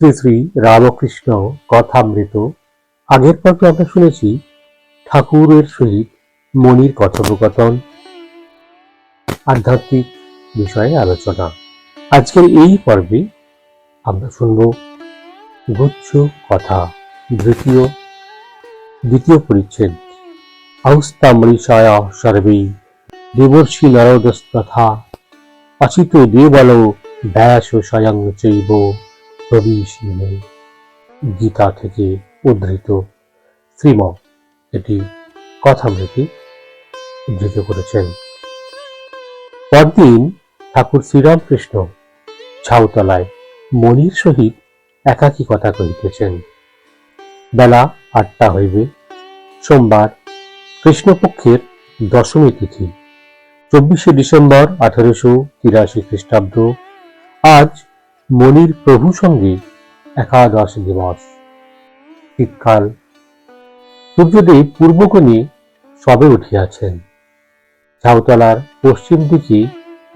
শ্রী শ্রী রামকৃষ্ণ কথামৃত। আগের পর্বে আমরা শুনেছি ঠাকুরের সহিত মনির কথোপকথন, আধ্যাত্মিক বিষয়ে আলোচনা। আজকের এই পর্বে আমরা শুনব গুচ্ছ কথা, দ্বিতীয় দ্বিতীয় পরিচ্ছেদ। আউস্তামৃষায় সর্বে দেবর্ষি নরদস্তথা অচিত দেবল ব্যাস স্বয়ং চৈব। প্রবিশীনে গীতা থেকে উদ্ধৃত শ্রীম এটি কথামৃতি উদ্ধৃত করেছেন। পরদিন ঠাকুর শ্রীরামকৃষ্ণ ছাউতলায় মনির সহিত একাকী কথা কহিতেছেন বেলা আটটা হইবে, সোমবার কৃষ্ণপক্ষের দশমী তিথি, চব্বিশে ডিসেম্বর আঠারোশো তিরাশি খ্রিস্টাব্দ। আজ মনির প্রভু সঙ্গে একাদশ দিবস। শীতকাল। সূর্যদেব পূর্বকোণে সবে উঠিয়াছেন। ঝাউতলার পশ্চিম দিকে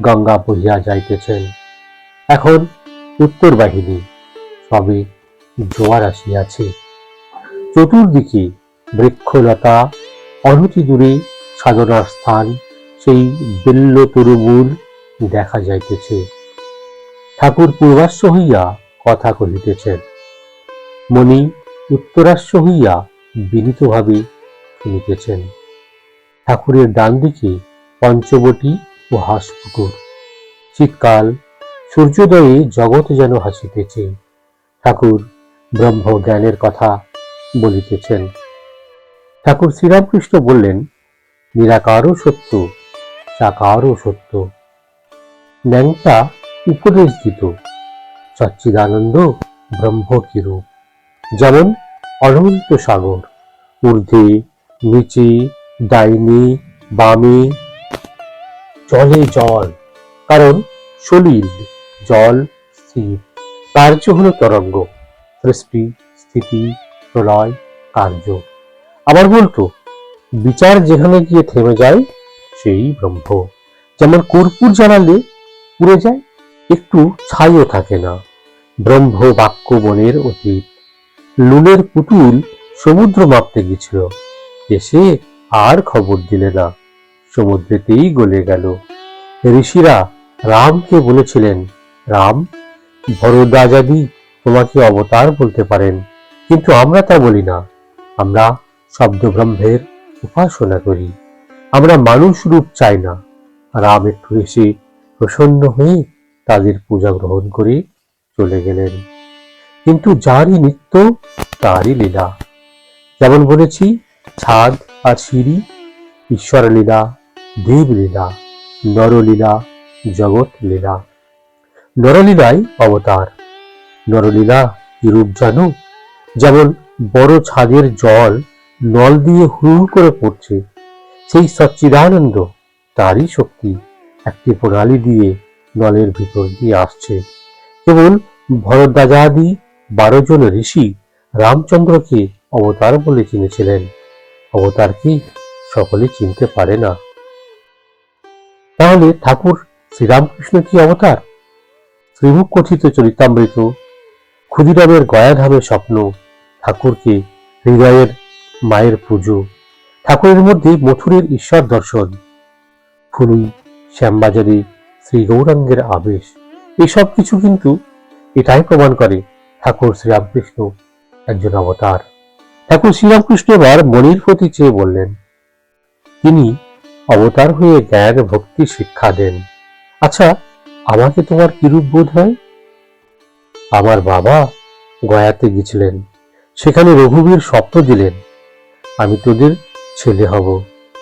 গঙ্গা বহিয়া যাইতেছেন। এখন উত্তর বাহিনী সবে জোয়ার আসিয়াছে। চতুর্দিকে বৃক্ষলতা, অনতি দূরে সাধনার স্থান, সেই বেল্ল তরুমূল দেখা যাইতেছে। ঠাকুর পূর্বাশ্ব হইয়া কথা কহিতেছেন। মণি উত্তরাশ্ব হইয়া বিনীতভাবে শুনিতেছেন। ঠাকুরের ডান দিকে পঞ্চবটি ও হাঁসপুকুর। শীতকাল, সূর্যোদয়ে জগৎ যেন হাসিতেছে। ঠাকুর ব্রহ্ম জ্ঞানের কথা বলিতেছেন। ঠাকুর শ্রীরামকৃষ্ণ বললেন, নিরাকারও সত্য, সাকারও সত্য। ন্যাংটা উপদেশ দিত সচ্চিদানন্দ ব্রহ্ম কিরূপ যেমন অনন্ত সাগর। ঊর্ধ্বে, নিচে, ডাইনে, বামে। জলে জল, কারণ সলিল, জল স্থির। কার্য হল তরঙ্গ। সৃষ্টি, স্থিতি, প্রলয়, কার্য। আবার বলতো, বিচার যেখানে গিয়ে থেমে যায়, সেই ব্রহ্ম। যেমন কর্পূর জ্বালালে পুড়ে যায় একটু ছাইও থাকে না। ব্রহ্ম বাক্য বনের অতীত। লুনের পুতুল সমুদ্র মাপতে গেছিল। এসে আর খবর দিলে না। সমুদ্রেতেই গলে গেল। ঋষিরা রামকে বলেছিলেন, রাম ভরদাজাদি তোমাকে অবতার বলতে পারেন, কিন্তু আমরা তা বলি না। আমরা শব্দ ব্রহ্মের উপাসনা করি। আমরা মানুষ রূপ চাই না। রাম একটু এসে প্রসন্ন হয়ে তাদের পূজা গ্রহণ করে, চলে গেলেন। কিন্তু যারই নিত্য, তারই লীলা। যেমন বলেছি, ছাদ আর সিঁড়ি ঈশ্বর লীলা দেব লীলা নরলীলা জগৎ লীলা নরলীলাই অবতার। নরলীলা রূপ জানো? যেমন বড় ছাদের জল নল দিয়ে হুড় করে পড়ছে, সেই সচ্চিদানন্দ তারই শক্তি, একটি প্রণালী দিয়ে নলের ভিতর দিয়ে আসছে। কেবল ভরদ্বাজাদি বারো জন ঋষি রামচন্দ্রকে অবতার বলে চিনেছিলেন। অবতার কি সকলে চিনতে পারে না। তাহলে ঠাকুর শ্রীরামকৃষ্ণ কি অবতার? শ্রীমুখ কথিত চরিতামৃত, ক্ষুদিরামের গয়াধামের স্বপ্ন, ঠাকুরকে হৃদয়ের মায়ের পুজো, ঠাকুরের মধ্যে মথুরের ঈশ্বর দর্শন, ফুলুই, শ্যামবাজারে শ্রী গৌরাঙ্গের আবেশ। এসব কিছু কিন্তু এটাই প্রমাণ করে ঠাকুর শ্রীরামকৃষ্ণ একজন অবতার। ঠাকুর শ্রীরামকৃষ্ণ এবার মনির প্রতি চেয়ে বললেন, তিনি অবতার হয়ে জ্ঞান, ভক্তি, শিক্ষা দেন। আচ্ছা আমাকে তোমার কিরূপ বোধ হয়? আমার বাবা গয়াতে গেছিলেন। সেখানে রঘুবীর স্বপ্ন দিলেন, আমি তোদের ছেলে হব।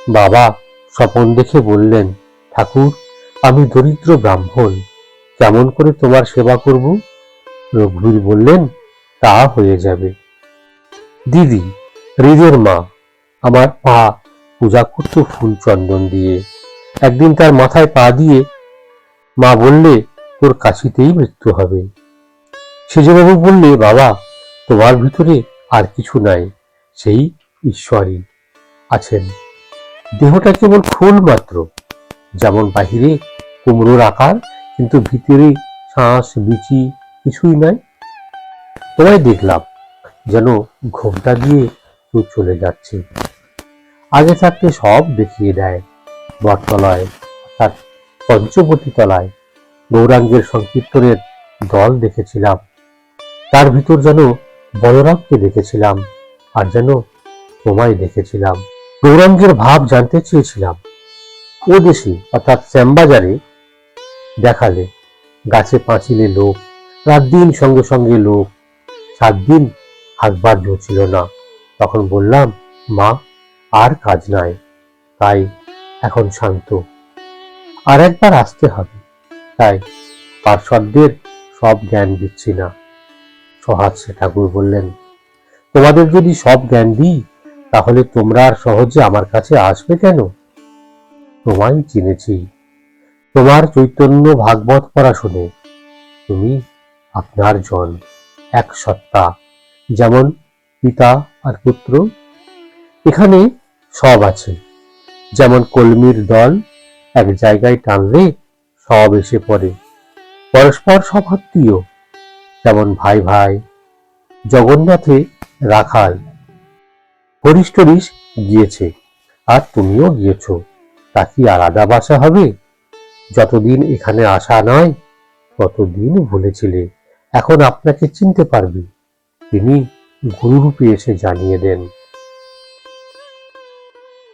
বাবা স্বপন দেখে বললেন, ঠাকুর আমি দরিদ্র ব্রাহ্মণ, কেমন করে তোমার সেবা করব? রঘুবীর বললেন, তা হয়ে যাবে। দিদি, হৃদের মা, আমার পা পূজা করত ফুল চন্দন দিয়ে। একদিন তার মাথায় পা দিয়ে মা বললে, তোর কাশিতেই মৃত্যু হবে। সেজবাবু বললে, বাবা, তোমার ভিতরে আর কিছু নাই, সেই ঈশ্বরই আছেন। দেহটা কেবল ফুল মাত্র। যেমন বাহিরে কুমড়োর আকার, কিন্তু ভিতরে শ্বাস বিচি কিছুই নাই। তোমায় দেখলাম যেন ঘোমটা দিয়ে কেউ চলে যাচ্ছে। আগে থাকতে সব দেখিয়ে দেয় বটতলায়, অর্থাৎ পঞ্চবতী তলায়। গৌরাঙ্গের সংকীর্তনের দল দেখেছিলাম। তার ভিতর যেন বলরামকে দেখেছিলাম, আর যেন তোমায় দেখেছিলাম। গৌরাঙ্গের ভাব জানতে চেয়েছিলাম। ও দেশে অর্থাৎ শ্যামবাজারে, দেখালে গাছে পাঁচিলে লোক রাত দিন সঙ্গে সঙ্গে লোক সাত দিন হাকবার ছিল না। তখন বললাম, মা, আর কাজ নাই, তাই এখন শান্ত। আর একবার আসতে হবে, তাই পার্শ্বদের সব জ্ঞান দিচ্ছি না। সহাস্যে ঠাকুর বললেন, তোমাদের যদি সব জ্ঞান দিই, তাহলে তোমরা আর সহজে আমার কাছে আসবে কেন? তোমায় চিনেছি। তোমার চৈতন্য ভাগবত পড়া শুনে তুমি আপনার জন এক সত্তা, যেমন পিতা আর পুত্র। এখানে সব আছে, যেমন কলমির দল এক জায়গায় টানলে সব এসে পড়ে। পরস্পর সব আত্মীয়, যেমন ভাই ভাই, জগন্নাথে রাখাল। হরিশ টরিশ গিয়েছে, আর তুমিও গিয়েছো। তা কি আলাদা বাসা হবে? যতদিন এখানে আসা নয়, ততদিন ভুলেছিলে। এখন আপনাকে চিনতে পারবি। তিনি গুরুরূপে এসে জানিয়ে দেন।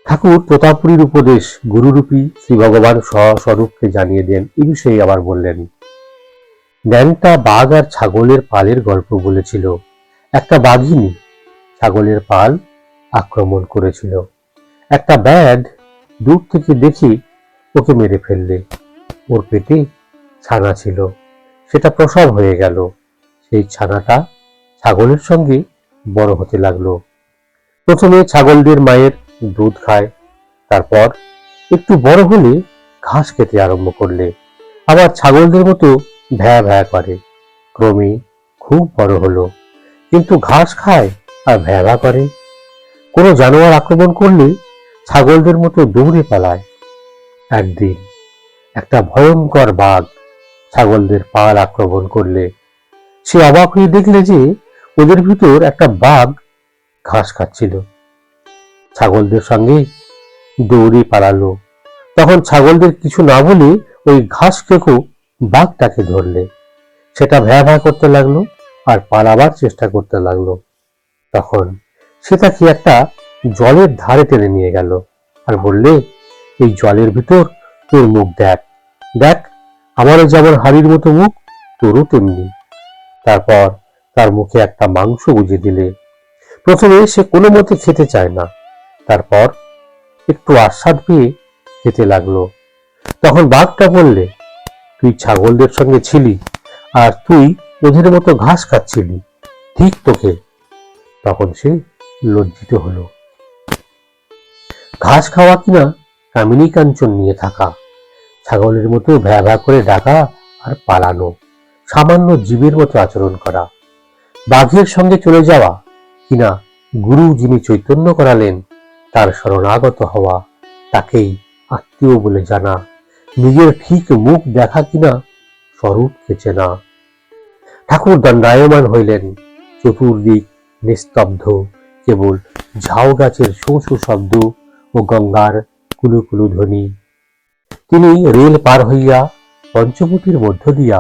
ঠাকুর তোতাপুরীর উপদেশ গুরুরূপী শ্রী ভগবান স্বস্বরূপকে জানিয়ে দেন। এই বিষয়ে আবার বললেন, ন্যাংটা বাঘ আর ছাগলের পালের গল্প বলেছিল। একটা বাঘিনী ছাগলের পাল আক্রমণ করেছিল। একটা ব্যাড দূর থেকে দেখি ওকে মেরে ফেললে। ওর পেটে ছানা ছিল। সেটা প্রসব হয়ে গেল। সেই ছানাটা ছাগলের সঙ্গে বড় হতে লাগল। প্রথমে ছাগলদের মায়ের দুধ খায়, তারপর একটু বড় হলে ঘাস খেতে আরম্ভ করলে। আবার ছাগলদের মতো ভ্যা ভ্যা করে। ক্রমে খুব বড় হলো। কিন্তু ঘাস খায় আর ভ্যা ভ্যা করে। কোনো জানোয়ার আক্রমণ করলে ছাগলদের মতো দৌড়ে পালায়। একদিন একটা ভয়ঙ্কর বাঘ ছাগলদের পাল আক্রমণ করলে। সে অবাক হয়ে দেখলে যে ওদের ভিতর একটা বাঘ ঘাস খাচ্ছিল। ছাগলদের সঙ্গে দৌড়ে পালালো। তখন ছাগলদের কিছু না বলে ওই ঘাস কেকো বাঘটাকে ধরলে। সেটা ভ্যা ভ্যা করতে লাগল আর পালাবার চেষ্টা করতে লাগল। তখন সে তাকে একটা জলের ধারে টেনে নিয়ে গেল আর বললে, এই জলের ভিতর তোর মুখ দেখ। দেখ, আমারও যেমন হাড়ির মতো মুখ, তোরও তেমনি। তারপর তার মুখে একটা মাংস গুজে দিলে। প্রথমে সে কোনো মতে খেতে চায় না। তারপর একটু আস্বাদ পেয়ে খেতে লাগল। তখন বাঘটা বললে, তুই ছাগলদের সঙ্গে ছিলি আর তুই ওদের মতো ঘাস খাচ্ছিলি, ঠিক তোকে? তখন সে লজ্জিত হলো। ঘাস খাওয়া কিনা কামিনী কাঞ্চন নিয়ে থাকা। ছাগলের মতো ভ্যা ভ্যা করে ডাকা আর পালানো, সামান্য জীবের মতো আচরণ করা। বাঘের সঙ্গে চলে যাওয়া কিনা গুরু যিনি চৈতন্য করালেন, তার শরণাগত হওয়া তাকেই আত্মীয় বলে জানা। নিজের ঠিক মুখ দেখা কিনা স্বরূপকে না। ঠাকুর দণ্ডায়মান হইলেন, চতুর্দিক নিস্তব্ধ, কেবল ঝাউ গাছের শোঁ শব্দ ও গঙ্গার কুলু কুলু ধ্বনি। তিনি রেল পার হইয়া পঞ্চবটির মধ্য দিয়া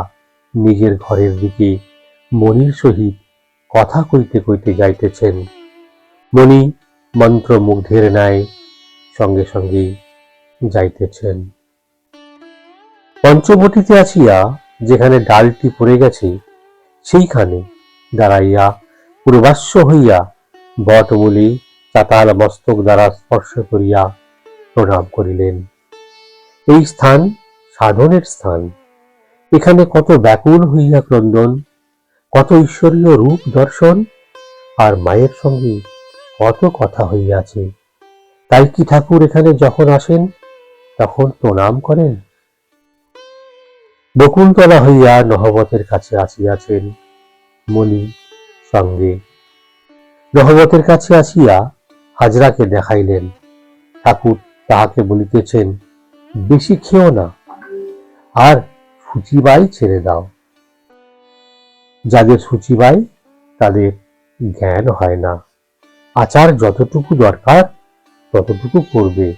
নিজের ঘরের দিকে মনির সহিত কথা কইতে কইতে যাইতেছেন। মণি মন্ত্র মুগ্ধের ন্যায় সঙ্গে সঙ্গেই যাইতেছেন। পঞ্চবটিতে আসিয়া যেখানে ডালটি পড়ে গেছে, সেইখানে দাঁড়াইয়া পূর্বাস্য হইয়া বটমূলে চাতাল মস্তক দ্বারা স্পর্শ করিয়া প্রণাম করিলেন। এই স্থান সাধনের স্থান। এখানে কত ব্যাকুল হইয়া ক্রন্দন, কত ঈশ্বরীয় রূপ দর্শন, আর মায়ের সঙ্গে কত কথা হইয়াছে। তাই কি ঠাকুর এখানে যখন আসেন, তখন প্রণাম করেন? বকুলতলা হইয়া নহবতের কাছে আসিয়াছেন মণি সঙ্গে। নহবতের কাছে আসিয়া হাজরাকে দেখাইলেন। ঠাকুর তাহাকে বলিতেছেন, বেশি খেও না, আর সূচিবাই ছেড়ে দাও। যাদের সূচিবাই তাদের জ্ঞান হয় না। আচার যতটুকু দরকার, ততটুকু করবে,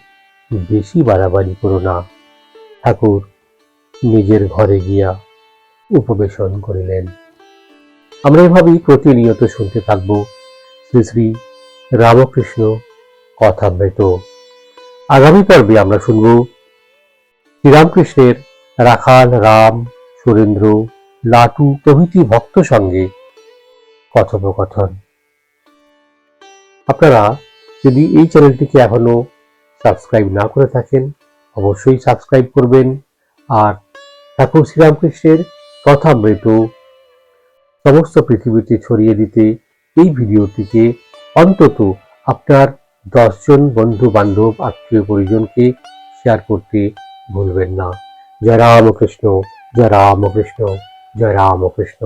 বেশি বাড়াবাড়ি করো না। ঠাকুর নিজের ঘরে গিয়া উপবেশন করিলেন। আমরা এভাবেই প্রতিনিয়ত শুনতে থাকব। শ্রী শ্রী রামকৃষ্ণ কথামৃত। আগামী পর্বে আমরা শুনব শ্রীরামকৃষ্ণের রাখাল রাম সুরেন্দ্র লাটু প্রভৃতি ভক্ত সঙ্গে কথোপকথন। আপনারা যদি এই চ্যানেলটিকে এখনও সাবস্ক্রাইব না করে থাকেন, অবশ্যই সাবস্ক্রাইব করবেন। আর ঠাকুর শ্রীরামকৃষ্ণের কথামৃত সমস্ত পৃথিবীতে ছড়িয়ে দিতে এই ভিডিওটিকে অন্তত আপনার দশজন বন্ধু বান্ধব আত্মীয় পরিজনকে শেয়ার করতে ভুলবেন না। জয় রামকৃষ্ণ জয় রামকৃষ্ণ জয় রামকৃষ্ণ।